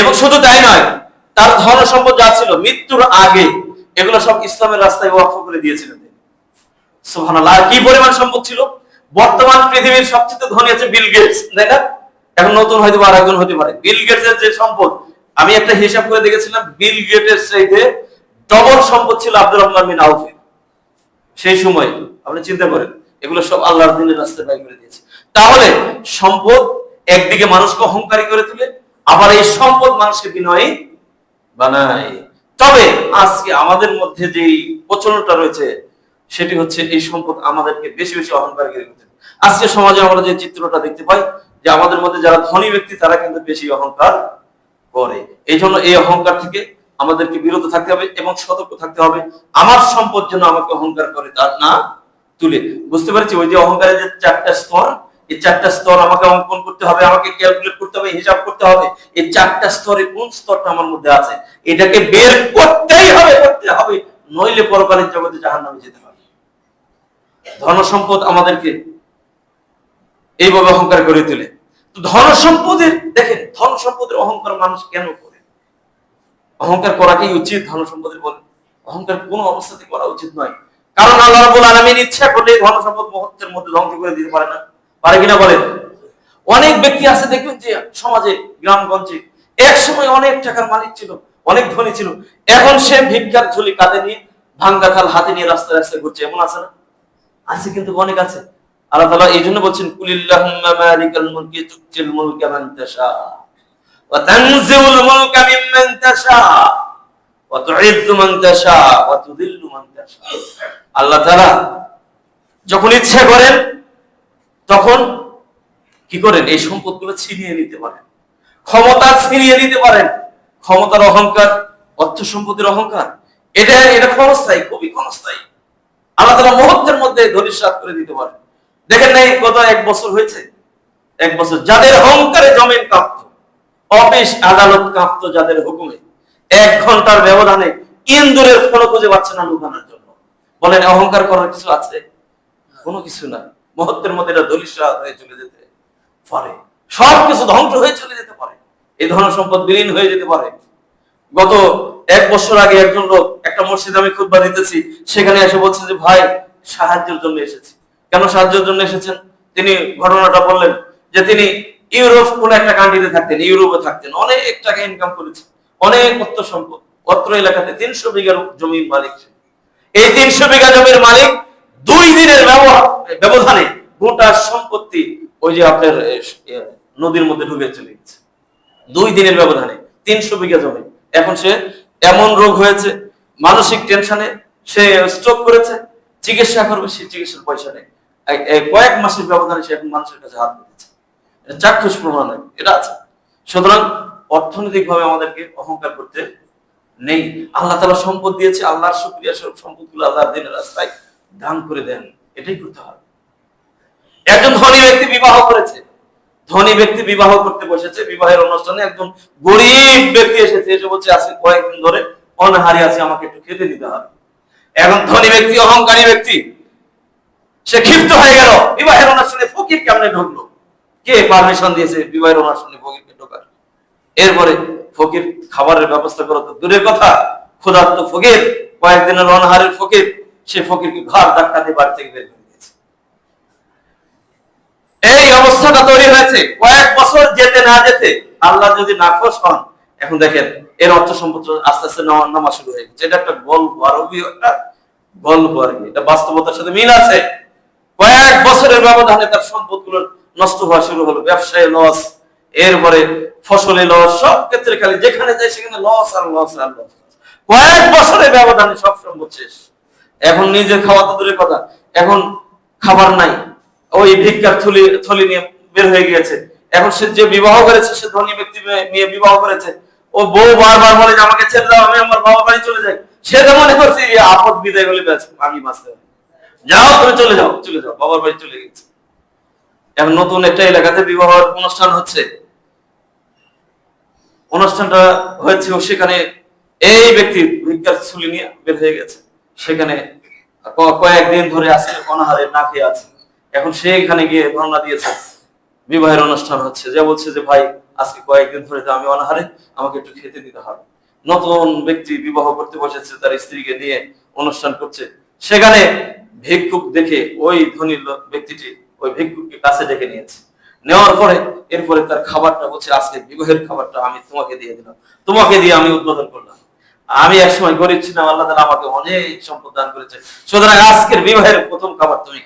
এবং শুধু তাই নয়, তার ধন সম্পদ যা ছিল মৃত্যুর আগে, এগুলো সব ইসলামের রাস্তায় ওয়াকফ করে দিয়েছিলেন তিনি। সুবহানাল্লাহ, কি পরিমাণ সম্পদ ছিল? বর্তমান পৃথিবীর সবচেয়ে ধনী আছে বিল গেটস, তাই না? এখন নতুন হয়তো আর একজন হতে পারে। বিল গেটস এর যে সম্পদ, আমি একটা হিসাব করে দেখেছিলাম, বিল গেটের চাইতে ডবল সম্পদ ছিল আব্দুর রহমান বিন আউফের। সেই সময়, আপনি চিন্তা করেন, এগুলো সব আল্লাহর দিনের রাস্তায় ব্যয় করে দিয়েছে। তাহলে সম্পদ একদিকে মানুষকে অহংকারী করে তুলে আবার এই সম্পদ মানুষকে বিনয়ী বানায়। তবে আজকে আমাদের মধ্যে যেই প্রচলনটা রয়েছে, সেটি হচ্ছে এই সম্পদ আমাদেরকে বেশি বেশি অহংকার করে আজকে সমাজে আমরা যে চিত্রটা দেখতে পাই, যে আমাদের মধ্যে যারা ধনী ব্যক্তি, তারা কিন্তু বেশি অহংকার করে। এই জন্য এই অহংকার থেকে আমাদেরকে বিরত থাকতে হবে এবং সতর্ক থাকতে হবে। আমার সম্পদ যেন আমাকে অহংকার করে তার না তুলে। বুঝতে পারছি? ওই যে অহংকারের যে চারটা স্তর এই চারটা স্তর আমাকে অঙ্কন করতে হবে, আমাকে ক্যালকুলেট করতে হবে, হিসাব করতে হবে। এই চারটা স্তরে কোন স্তরটা আমার মধ্যে আছে? এটাকে বের করতেই হবে, করতে হবে। নইলে পরকালের জগতে জাহান নামে যেতে হবে। ধন সম্পদ আমাদেরকে এইভাবে অহংকার করে তোলে। তো ধন সম্পদের দেখেন ধন সম্পদের অহংকার মানুষ কেন করে? অহংকার করাকেই উচিত ধন সম্পদের বলে। অহংকার কোনো অবস্থাতে করা উচিত নয়। কারণ আল্লাহ রাব্বুল আলামিন ইচ্ছা করলে ধন সম্পদ মুহূর্তের মধ্যে ধ্বংস করে দিতে পারে না। পারে কিনা বলেন? অনেক ব্যক্তি আছে, দেখবেন যে সমাজে, গ্রামগঞ্জে এক সময় অনেক টাকার মালিক ছিল, অনেক ধনী ছিল। এখন সে ভিক্ষার ঝুলি কাঁধে নিয়ে ভাঙ্গা খাল হাতে নিয়ে রাস্তায় রাস্তায় ঘুরছে। এমন আছে না? আছে কিন্তু অনেক আছে। আল্লাহ তাআলা এই জন্য বলছেন, কুলিল্লাহুম্মা মালিকাল মুলকি মুলকা মান তাশা। ওয়া তানজিউল মুলকা মিম্মান তাশা। ওয়া মান তাশা। ওয়া মান তাশা। আল্লাহ তাআলা যখন ইচ্ছা করেন তখন কি করেন? এই সম্পদগুলো ছিনিয়ে নিতে পারেন। ক্ষমতা ছিনিয়ে নিতে পারেন। ক্ষমতার অহংকার, অর্থ সম্পদের অহংকার, এটা এটা ক্ষণস্থায়ী, খুবই ক্ষণস্থায়ী। আল্লাহ তালা মুহূর্তের মধ্যে ধরিসাত করে দিতে পারে দেখেন নাই, গত এক বছর হয়েছে। এক বছর যাদের অহংকারে জমিন কাঁপত, অফিস আদালত কাঁপত যাদের হুকুমে, এক ঘণ্টার ব্যবধানে ইন্দুরের ফোন খুঁজে পাচ্ছে না লুকানোর জন্য। বলেন, অহংকার করার কিছু আছে? কোনো কিছু না মুহূর্তের মধ্যে এটা ধরিসাত হয়ে চলে যেতে পারে। সব কিছু ধ্বংস হয়ে চলে যেতে পারে। এই ধন সম্পদ বিলীন হয়ে যেতে পারে। গত এক বছর আগে একজন লোক একটা মসজিদে আমি খুতবা দিতেছি, সেখানে এসে বলছে যে, ভাই, সাহায্যের জন্য এসেছি। কেন সাহায্যের জন্য এসেছেন? তিনি ঘটনাটা বললেন যে, তিনি ইউরোপ কোন একটা কান্ট্রিতে থাকতেন, ইউরোপে থাকতেন। অনেক টাকা ইনকাম করেছেন, অনেক অর্থ সম্পদ, অত্র এলাকাতে তিনশো বিঘার জমির মালিক এই তিনশো বিঘা জমির মালিক দুই দিনের ব্যবধানে গোটা সম্পত্তি ওই যে আপনার নদীর মধ্যে ডুবে চলে গেছে। দুই দিনের ব্যবধানে, তিনশো বিঘা জমি। এখন সে এমন রোগ হয়েছে, মানসিক টেনশনে সে স্ট্রোক করেছে, চিকিৎসা করবে, সে চিকিৎসার পয়সা নেই। কয়েক মাসের ব্যবধানে সে এখন মানুষের কাছে হাত পেতেছে চাক্ষুষ প্রমাণ এটা আছে। সুতরাং অর্থনৈতিক ভাবে আমাদেরকে অহংকার করতে নেই। আল্লাহ তালা সম্পদ দিয়েছে, আল্লাহর শুক্রিয়া স্বরূপ সম্পদগুলো আল্লাহর দিনের রাস্তায় দান করে দেন, এটাই করতে হবে। একজন ধনী ব্যক্তি বিবাহ করেছে, ধনী ব্যক্তি বিবাহ করতে বসেছে, বিবাহের অনুষ্ঠানে একজন গরিব ব্যক্তি এসেছে, এসে বলছে, আজকে কয়েকদিন ধরে অনাহারি আছে, আমাকে একটু খেতে দিতে হবে। এখন ধনী ব্যক্তি, অহংকারী ব্যক্তি, সে ক্ষিপ্ত হয়ে গেল, বিবাহের অনুষ্ঠানে ফকির কেমনে ঢুকলো? কে পারমিশন দিয়েছে বিবাহের অনুষ্ঠানে ফকিরকে ঢোকার? এরপরে ফকির খাবারের ব্যবস্থা করো তো দূরের কথা, ক্ষুধার্ত ফকির, কয়েকদিনের অনাহারের ফকির সে ফকিরকে ঘর ধাক্কা দিয়ে বাড়ি থেকে বের করে দিয়েছে। এই অবস্থাটা তৈরি হয়েছে কয়েক বছর যেতে না যেতে। আল্লাহ যদি নাকশ হন, এখন দেখেন এর অর্থ সম্পদ আস্তে আস্তে নামা শুরু হয়ে গেছে। এটা একটা গল্প, আরবি একটা গল্প আর কি। এটা বাস্তবতার সাথে মিল আছে। কয়েক বছরের ব্যবধানে তার সম্পদগুলো নষ্ট হওয়া শুরু হলো। ব্যবসায় লস এরপরে ফসলে লস সব ক্ষেত্রে খালি যেখানে যায় সেখানে লস আর লস আর লস কয়েক বছরের ব্যবধানে সব সম্পদ শেষ। এখন নিজে খাওয়া তো দূরের কথা। এখন খাবার নাই। ওই ভিক্ষার থলি থলি নিয়ে বের হয়ে গিয়েছে। এখন সে যে বিবাহ করেছে, সে ধনী ব্যক্তি নিয়ে বিবাহ করেছে। ও বউ বারবার বলে যে, আমাকে ছেড়ে দাও, আমি আমার বাবা বাড়ি চলে যাই। সে তো মনে করছে আপদ বিদায় ব্যাস, আমি বাঁচতে যাও, তুমি চলে যাও চলে যাও, বাবার বাড়ি চলে গেছে এখন নতুন একটা এলাকাতে বিবাহ অনুষ্ঠান হচ্ছে। অনুষ্ঠানটা হয়েছে সেখানে এই ব্যক্তি ভিক্ষার ছুলি নিয়ে বের হয়ে গেছে। সেখানে কয়েকদিন ধরে আছে অনাহারে না খেয়ে আছে। এখন সে এখানে গিয়ে ধর্ণা দিয়েছে। বিবাহের অনুষ্ঠান হচ্ছে। যে বলছে যে, ভাই, আজকে কয়েকদিন ধরে তো আমি অনাহারে, আমাকে একটু খেতে দিতে হবে। নতুন ব্যক্তি বিবাহ করতে বসেছে, তার স্ত্রীকে নিয়ে অনুষ্ঠান করছে। সেখানে ভিক্ষুক দেখে ওই ধনী ব্যক্তিটি ওই ভিক্ষুককে কাছে ডেকে নিয়েছে। নেওয়ার পরে এরপরে তার খাবারটা বলছে, আজকে বিবাহের খাবারটা আমি তোমাকে দিয়ে দিলাম। তোমাকে দিয়ে আমি উদ্বোধন করলাম। আমি একসময় গরিব ছিলাম, আল্লাহ তাআলা আমাকে অনেক সম্পদ দান করেছে। সুতরাং আজকের বিবাহের প্রথম খাবার তুমি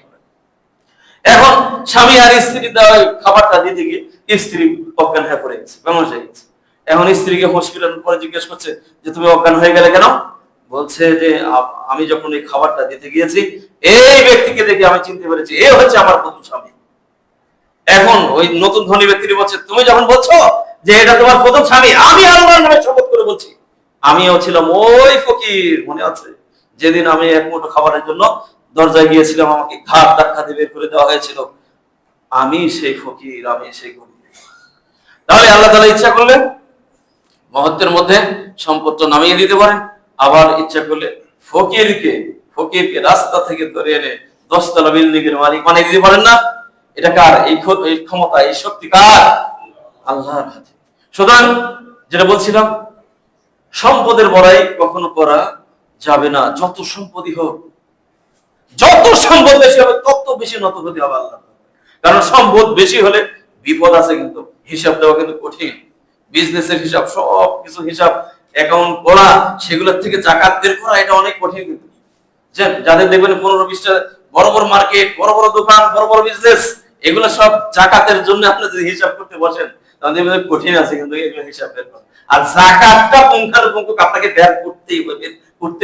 এখন স্বামী আর স্ত্রী দেওয়া খাবারটা দিতে গিয়ে স্ত্রী অজ্ঞান হয়ে পড়ে গেছে বেমন হয়ে গেছে। এখন স্ত্রীকে হসপিটাল পরে জিজ্ঞেস করছে যে, তুমি অজ্ঞান হয়ে গেলে কেন? বলছে যে আমি যখন এই খাবারটা দিতে গিয়েছি, এই ব্যক্তিকে দেখে আমি চিনতে পেরেছি, এ হচ্ছে আমার প্রথম স্বামী। এখন ওই নতুন ধনী ব্যক্তিটি বলছে, তুমি যখন বলছো যে এটা তোমার প্রথম স্বামী, আমি আল্লাহর নামে শপথ আমিও ছিলাম ওই ফকির, মনে আছে? যেদিন আমি এক মুঠো খাবারের জন্য দরজায় গিয়েছিলাম, আমাকে ঘাট ধাক্কা দিয়ে বের করে দেওয়া হয়েছিল। আমি সেই ফকির, আমি সেই গরিব। তাহলে আল্লাহ তালা ইচ্ছা করলে মহত্বের মধ্যে সম্পদটা নামিয়ে দিতে পারেন। আবার ইচ্ছা করলে ফকিরকে ফকিরকে রাস্তা থেকে ধরে এনে দশতলা বিল্ডিং এর মালিক বানিয়ে দিতে পারেন না। এটা কার? এই এই ক্ষমতা, এই শক্তি কার? আল্লাহর হাতে। সুতরাং যেটা বলছিলাম সম্পদের বড়াই কখনো করা যাবে না। যত সম্পদই হোক, যত সম্পদ বেশি হবে, তত বেশি নত হতে হবে আল্লাহ কারণ সম্পদ বেশি হলে বিপদ আছে কিন্তু, হিসাব দেওয়া কিন্তু কঠিন। বিজনেসের হিসাব সব কিছু হিসাব অ্যাকাউন্ট করা, সেগুলোর থেকে জাকাত বের করা, এটা অনেক কঠিন কিন্তু। যাদের দেখবেন পনেরো বিশটা বড় বড় মার্কেট বড় বড় দোকান, বড় বড় বিজনেস এগুলো সব জাকাতের জন্য আপনি যদি হিসাব করতে বসেন, তাহলে কঠিন আছে কিন্তু এগুলো হিসাব বের করা। আর জাকাতটা পুঙ্খানুপুঙ্খ আপনাকে ব্যয় করতেই হবে করতে